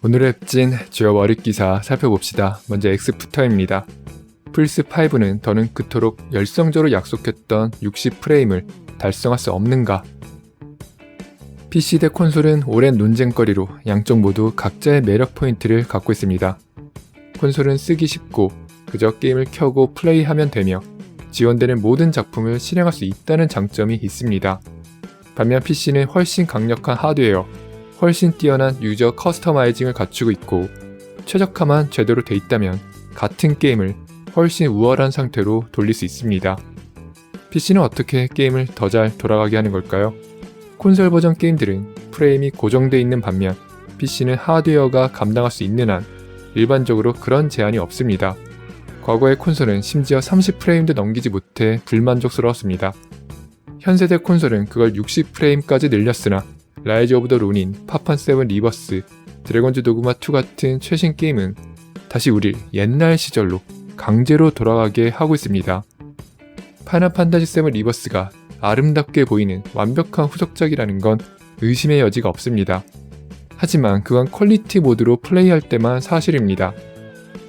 오늘의 찐 주요 월익 기사 살펴봅시다. 먼저 엑스프터입니다. 플스5는 더는 그토록 열성적으로 약속했던 60프레임을 달성할 수 없는가? PC 대 콘솔은 오랜 논쟁거리로 양쪽 모두 각자의 매력 포인트를 갖고 있습니다. 콘솔은 쓰기 쉽고 그저 게임을 켜고 플레이하면 되며 지원되는 모든 작품을 실행할 수 있다는 장점이 있습니다. 반면 PC는 훨씬 강력한 하드웨어, 훨씬 뛰어난 유저 커스터마이징을 갖추고 있고 최적화만 제대로 돼 있다면 같은 게임을 훨씬 우월한 상태로 돌릴 수 있습니다. PC는 어떻게 게임을 더 잘 돌아가게 하는 걸까요? 콘솔 버전 게임들은 프레임이 고정돼 있는 반면 PC는 하드웨어가 감당할 수 있는 한 일반적으로 그런 제한이 없습니다. 과거의 콘솔은 심지어 30프레임도 넘기지 못해 불만족스러웠습니다. 현세대 콘솔은 그걸 60프레임까지 늘렸으나 라이즈 오브 더 론인, 파판 7 리버스, 드래곤즈 도그마 2 같은 최신 게임은 다시 우릴 옛날 시절로 강제로 돌아가게 하고 있습니다. 파이널 판타지 7 리버스가 아름답게 보이는 완벽한 후속작이라는 건 의심의 여지가 없습니다. 하지만 그건 퀄리티 모드로 플레이할 때만 사실입니다.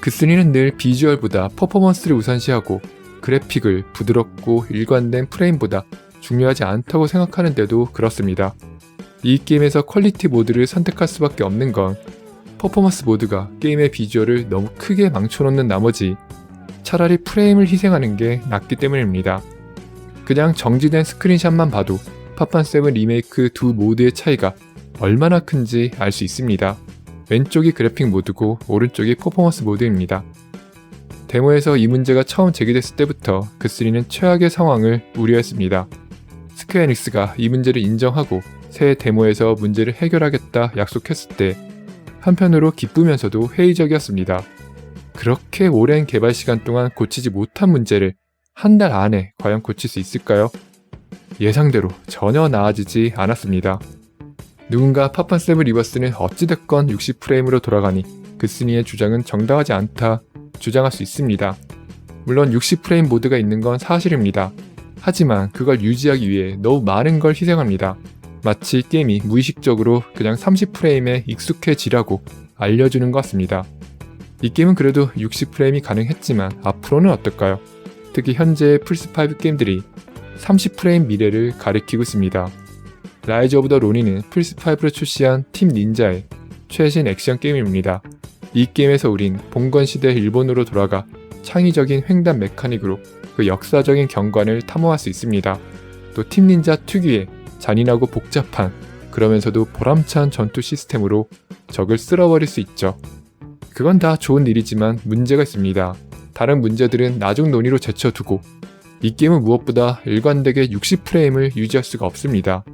그3는 늘 비주얼보다 퍼포먼스를 우선시하고 그래픽을 부드럽고 일관된 프레임보다 중요하지 않다고 생각하는데도 그렇습니다. 이 게임에서 퀄리티 모드를 선택할 수밖에 없는 건 퍼포먼스 모드가 게임의 비주얼을 너무 크게 망쳐놓는 나머지 차라리 프레임을 희생하는 게 낫기 때문입니다. 그냥 정지된 스크린샷만 봐도 팝판7 리메이크 두 모드의 차이가 얼마나 큰지 알 수 있습니다. 왼쪽이 그래픽 모드고 오른쪽이 퍼포먼스 모드입니다. 데모에서 이 문제가 처음 제기됐을 때부터 그3는 최악의 상황을 우려했습니다. 스퀘어닉스가 이 문제를 인정하고 새 데모에서 문제를 해결하겠다 약속했을 때 한편으로 기쁘면서도 회의적이었습니다. 그렇게 오랜 개발 시간 동안 고치지 못한 문제를 한 달 안에 과연 고칠 수 있을까요? 예상대로 전혀 나아지지 않았습니다. 누군가 파판7 리버스는 어찌됐건 60프레임으로 돌아가니 그스니의 주장은 정당하지 않다 주장할 수 있습니다. 물론 60프레임 모드가 있는 건 사실입니다. 하지만 그걸 유지하기 위해 너무 많은 걸 희생합니다. 마치 게임이 무의식적으로 그냥 30프레임에 익숙해지라고 알려주는 것 같습니다. 이 게임은 그래도 60프레임이 가능했지만 앞으로는 어떨까요? 특히 현재의 플스5 게임들이 30프레임 미래를 가리키고 있습니다. 라이즈 오브 더 로니는 플스5로 출시한 팀 닌자의 최신 액션 게임입니다. 이 게임에서 우린 봉건 시대 일본으로 돌아가 창의적인 횡단 메카닉으로 그 역사적인 경관을 탐험할 수 있습니다. 또 팀 닌자 특유의 잔인하고 복잡한 그러면서도 보람찬 전투 시스템으로 적을 쓸어버릴 수 있죠. 그건 다 좋은 일이지만 문제가 있습니다. 다른 문제들은 나중 논의로 제쳐두고 이 게임은 무엇보다 일관되게 60프레임을 유지할 수가 없습니다.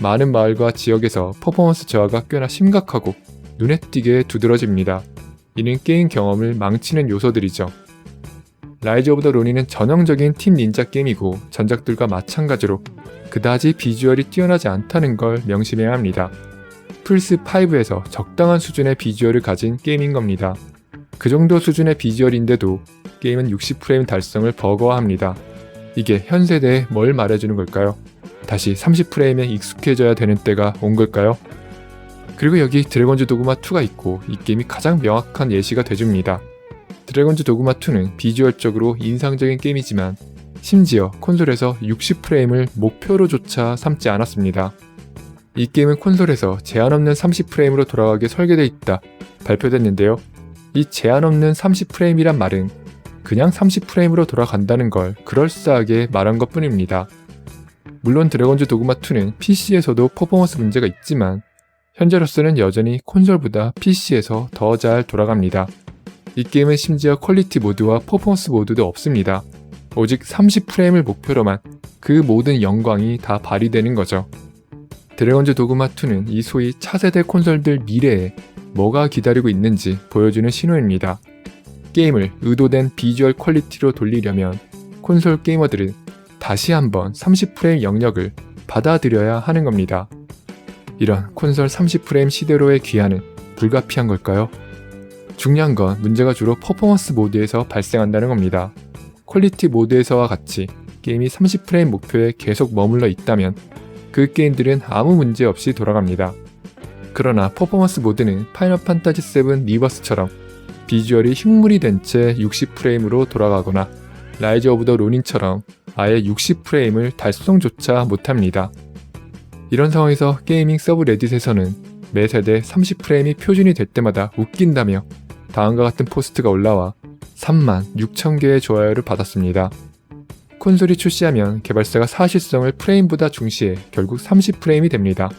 많은 마을과 지역에서 퍼포먼스 저하가 꽤나 심각하고 눈에 띄게 두드러집니다. 이는 게임 경험을 망치는 요소들이죠. 라이즈 오브 더 로니는 전형적인 팀 닌자 게임이고 전작들과 마찬가지로 그다지 비주얼이 뛰어나지 않다는 걸 명심해야 합니다. 플스5에서 적당한 수준의 비주얼을 가진 게임인 겁니다. 그 정도 수준의 비주얼인데도 게임은 60프레임 달성을 버거워합니다. 이게 현 세대에 뭘 말해주는 걸까요? 다시 30프레임에 익숙해져야 되는 때가 온 걸까요? 그리고 여기 드래곤즈 도그마 2가 있고 이 게임이 가장 명확한 예시가 돼줍니다. 드래곤즈 도그마 2는 비주얼적으로 인상적인 게임이지만 심지어 콘솔에서 60프레임을 목표로조차 삼지 않았습니다. 이 게임은 콘솔에서 제한 없는 30프레임으로 돌아가게 설계되어 있다 발표됐는데요. 이 제한 없는 30프레임이란 말은 그냥 30프레임으로 돌아간다는 걸 그럴싸하게 말한 것 뿐입니다. 물론 드래곤즈 도그마 2는 PC에서도 퍼포먼스 문제가 있지만 현재로서는 여전히 콘솔보다 PC에서 더 잘 돌아갑니다. 이 게임은 심지어 퀄리티 모드와 퍼포먼스 모드도 없습니다. 오직 30프레임을 목표로만 그 모든 영광이 다 발휘되는 거죠. 드래곤즈 도그마 2는 이 소위 차세대 콘솔들 미래에 뭐가 기다리고 있는지 보여주는 신호입니다. 게임을 의도된 비주얼 퀄리티로 돌리려면 콘솔 게이머들은 다시 한번 30프레임 영역을 받아들여야 하는 겁니다. 이런 콘솔 30프레임 시대로의 귀환은 불가피한 걸까요? 중요한 건 문제가 주로 퍼포먼스 모드에서 발생한다는 겁니다. 퀄리티 모드에서와 같이 게임이 30프레임 목표에 계속 머물러 있다면 그 게임들은 아무 문제 없이 돌아갑니다. 그러나 퍼포먼스 모드는 파이널 판타지 7 리버스처럼 비주얼이 흉물이 된 채 60프레임으로 돌아가거나 라이즈 오브 더 로닌처럼 아예 60프레임을 달성조차 못합니다. 이런 상황에서 게이밍 서브 레딧에서는 매 세대 30프레임이 표준이 될 때마다 웃긴다며 다음과 같은 포스트가 올라와 3만 6천 개의 좋아요를 받았습니다. 콘솔이 출시하면 개발사가 사실성을 프레임보다 중시해 결국 30프레임이 됩니다.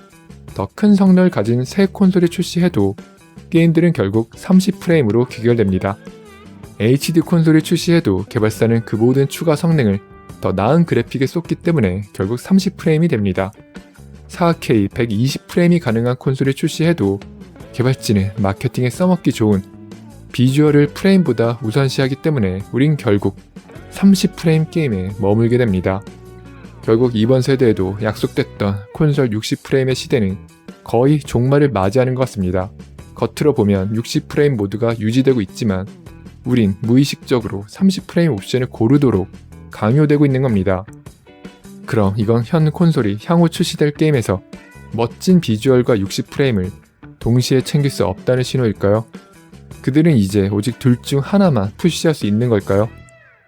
더 큰 성능을 가진 새 콘솔이 출시해도 게임들은 결국 30프레임으로 귀결됩니다. HD 콘솔이 출시해도 개발사는 그 모든 추가 성능을 더 나은 그래픽에 쏟기 때문에 결국 30프레임이 됩니다. 4K 120프레임이 가능한 콘솔이 출시해도 개발진은 마케팅에 써먹기 좋은 비주얼을 프레임보다 우선시하기 때문에 우린 결국 30프레임 게임에 머물게 됩니다. 결국 이번 세대에도 약속됐던 콘솔 60프레임의 시대는 거의 종말을 맞이하는 것 같습니다. 겉으로 보면 60프레임 모드가 유지되고 있지만 우린 무의식적으로 30프레임 옵션을 고르도록 강요되고 있는 겁니다. 그럼 이건 현 콘솔이 향후 출시될 게임에서 멋진 비주얼과 60프레임을 동시에 챙길 수 없다는 신호일까요? 그들은 이제 오직 둘 중 하나만 푸시할 수 있는 걸까요?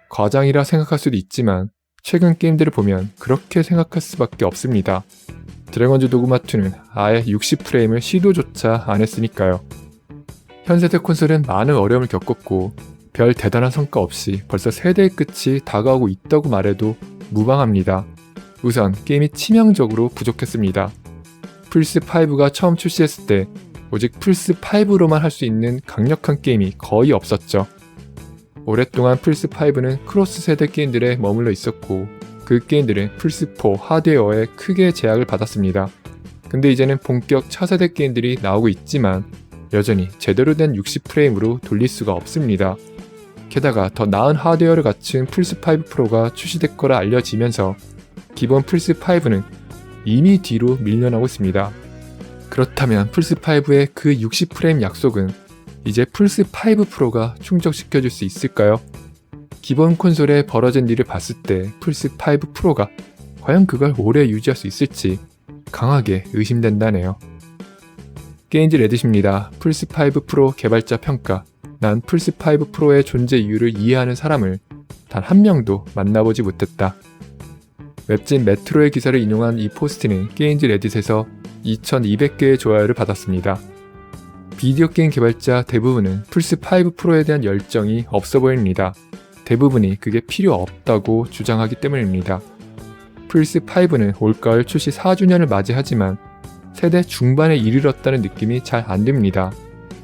과장이라 생각할 수도 있지만 최근 게임들을 보면 그렇게 생각할 수밖에 없습니다. 드래곤즈 도그마2는 아예 60프레임을 시도조차 안 했으니까요. 현세대 콘솔은 많은 어려움을 겪었고 별 대단한 성과 없이 벌써 세대의 끝이 다가오고 있다고 말해도 무방합니다. 우선 게임이 치명적으로 부족했습니다. 플스5가 처음 출시했을 때 오직 플스5로만 할 수 있는 강력한 게임이 거의 없었죠. 오랫동안 플스5는 크로스 세대 게임들에 머물러 있었고 그 게임들은 플스4 하드웨어에 크게 제약을 받았습니다. 근데 이제는 본격 차세대 게임들이 나오고 있지만 여전히 제대로 된 60프레임으로 돌릴 수가 없습니다. 게다가 더 나은 하드웨어를 갖춘 플스5 프로가 출시될 거라 알려지면서 기본 플스5는 이미 뒤로 밀려나고 있습니다. 그렇다면 플스5의 그 60프레임 약속은 이제 플스5 프로가 충족시켜줄 수 있을까요? 기본 콘솔에 벌어진 일을 봤을 때 플스5 프로가 과연 그걸 오래 유지할 수 있을지 강하게 의심된다네요. 게임즈 레딧입니다. 플스5 프로 개발자 평가. 난 플스5 프로의 존재 이유를 이해하는 사람을 단 한 명도 만나보지 못했다. 웹진 메트로의 기사를 인용한 이 포스트는 게임즈 레딧에서 2200개의 좋아요를 받았습니다. 비디오 게임 개발자 대부분은 플스5 프로에 대한 열정이 없어 보입니다. 대부분이 그게 필요 없다고 주장하기 때문입니다. 플스5는 올가을 출시 4주년을 맞이하지만 세대 중반에 이르렀다는 느낌이 잘 안 듭니다.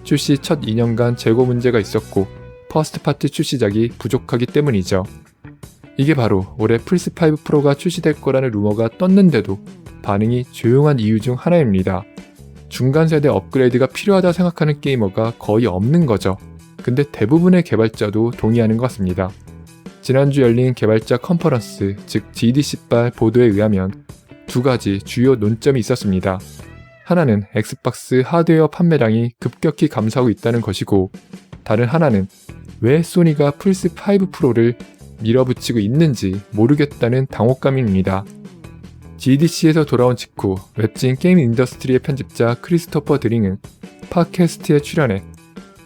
출시 첫 2년간 재고 문제가 있었고 퍼스트 파트 출시작이 부족하기 때문이죠. 이게 바로 올해 플스5 프로가 출시될 거라는 루머가 떴는데도 반응이 조용한 이유 중 하나입니다. 중간 세대 업그레이드가 필요하다 생각하는 게이머가 거의 없는 거죠. 근데 대부분의 개발자도 동의하는 것 같습니다. 지난주 열린 개발자 컨퍼런스, 즉 GDC발 보도에 의하면 두 가지 주요 논점이 있었습니다. 하나는 엑스박스 하드웨어 판매량이 급격히 감소하고 있다는 것이고, 다른 하나는 왜 소니가 플스5 프로를 밀어붙이고 있는지 모르겠다는 당혹감입니다. GDC에서 돌아온 직후 웹진 게임 인더스트리의 편집자 크리스토퍼 드링은 팟캐스트에 출연해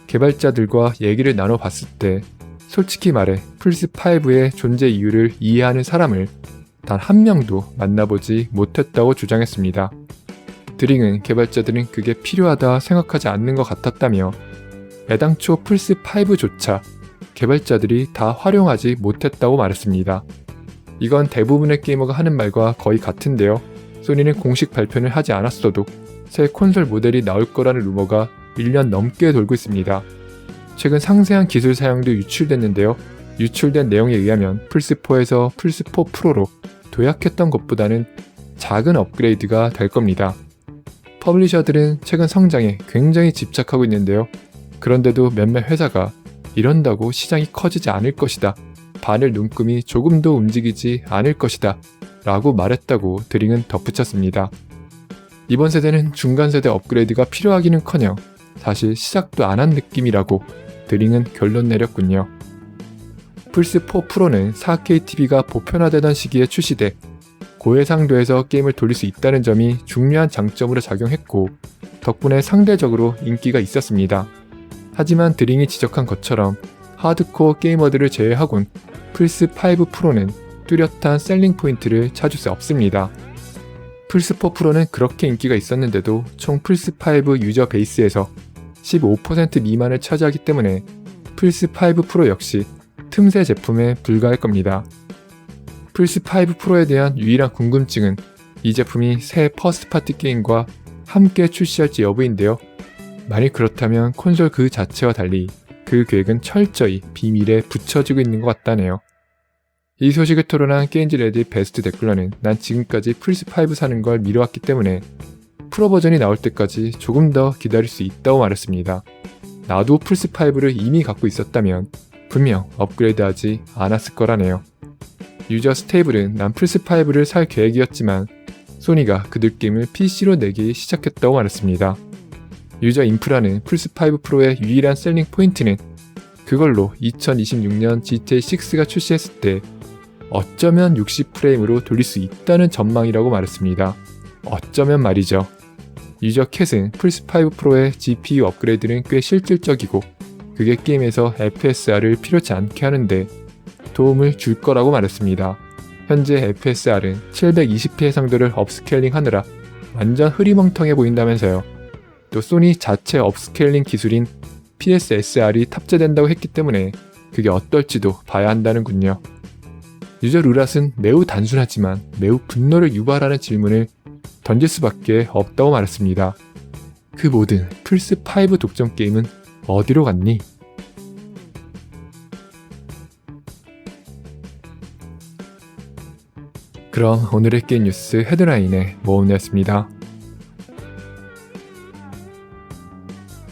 개발자들과 얘기를 나눠봤을 때 솔직히 말해 플스5의 존재 이유를 이해하는 사람을 단 한 명도 만나보지 못했다고 주장했습니다. 드링은 개발자들은 그게 필요하다 생각하지 않는 것 같았다며 애당초 플스5조차 개발자들이 다 활용하지 못했다고 말했습니다. 이건 대부분의 게이머가 하는 말과 거의 같은데요. 소니는 공식 발표는 하지 않았어도 새 콘솔 모델이 나올 거라는 루머가 1년 넘게 돌고 있습니다. 최근 상세한 기술 사양도 유출됐는데요. 유출된 내용에 의하면 플스4에서 플스4 프로로 도약했던 것보다는 작은 업그레이드가 될 겁니다. 퍼블리셔들은 최근 성장에 굉장히 집착하고 있는데요. 그런데도 몇몇 회사가 이런다고 시장이 커지지 않을 것이다. 바늘 눈금이 조금도 움직이지 않을 것이다. 라고 말했다고 드링은 덧붙였습니다. 이번 세대는 중간 세대 업그레이드가 필요하기는 커녕 사실 시작도 안 한 느낌이라고 드링은 결론 내렸군요. 플스4 프로는 4K TV가 보편화되던 시기에 출시돼 고해상도에서 게임을 돌릴 수 있다는 점이 중요한 장점으로 작용했고 덕분에 상대적으로 인기가 있었습니다. 하지만 드링이 지적한 것처럼 하드코어 게이머들을 제외하곤 플스5 프로는 뚜렷한 셀링 포인트를 찾을 수 없습니다. 플스4 프로는 그렇게 인기가 있었는데도 총 플스5 유저 베이스에서 15% 미만을 차지하기 때문에 플스5 프로 역시 틈새 제품에 불과할 겁니다. 플스5 프로에 대한 유일한 궁금증은 이 제품이 새 퍼스트 파티 게임과 함께 출시할지 여부인데요. 만일 그렇다면 콘솔 그 자체와 달리 그 계획은 철저히 비밀에 붙여지고 있는 것 같다네요. 이 소식을 토론한 게임즈 레디 베스트 댓글러는 난 지금까지 플스5 사는 걸 미뤄왔기 때문에 프로 버전이 나올 때까지 조금 더 기다릴 수 있다고 말했습니다. 나도 플스5를 이미 갖고 있었다면 분명 업그레이드하지 않았을 거라네요. 유저 스테이블은 난 플스5를 살 계획이었지만 소니가 그들 게임을 PC로 내기 시작했다고 말했습니다. 유저 인프라는 플스5 프로의 유일한 셀링 포인트는 그걸로 2026년 GTA6가 출시했을 때 어쩌면 60프레임으로 돌릴 수 있다는 전망이라고 말했습니다. 어쩌면 말이죠. 유저 캣은 플스5 프로의 GPU 업그레이드는 꽤 실질적이고 그게 게임에서 FSR을 필요치 않게 하는데 도움을 줄 거라고 말했습니다. 현재 FSR은 720p 해상도를 업스케일링 하느라 완전 흐리멍텅해 보인다면서요. 또 소니 자체 업스케일링 기술인 PSSR이 탑재된다고 했기 때문에 그게 어떨지도 봐야 한다는군요. 유저 루랏은 매우 단순하지만 매우 분노를 유발하는 질문을 던질 수밖에 없다고 말했습니다. 그 모든 플스5 독점 게임은 어디로 갔니? 그럼 오늘의 게임 뉴스 헤드라인의 모험이었습니다.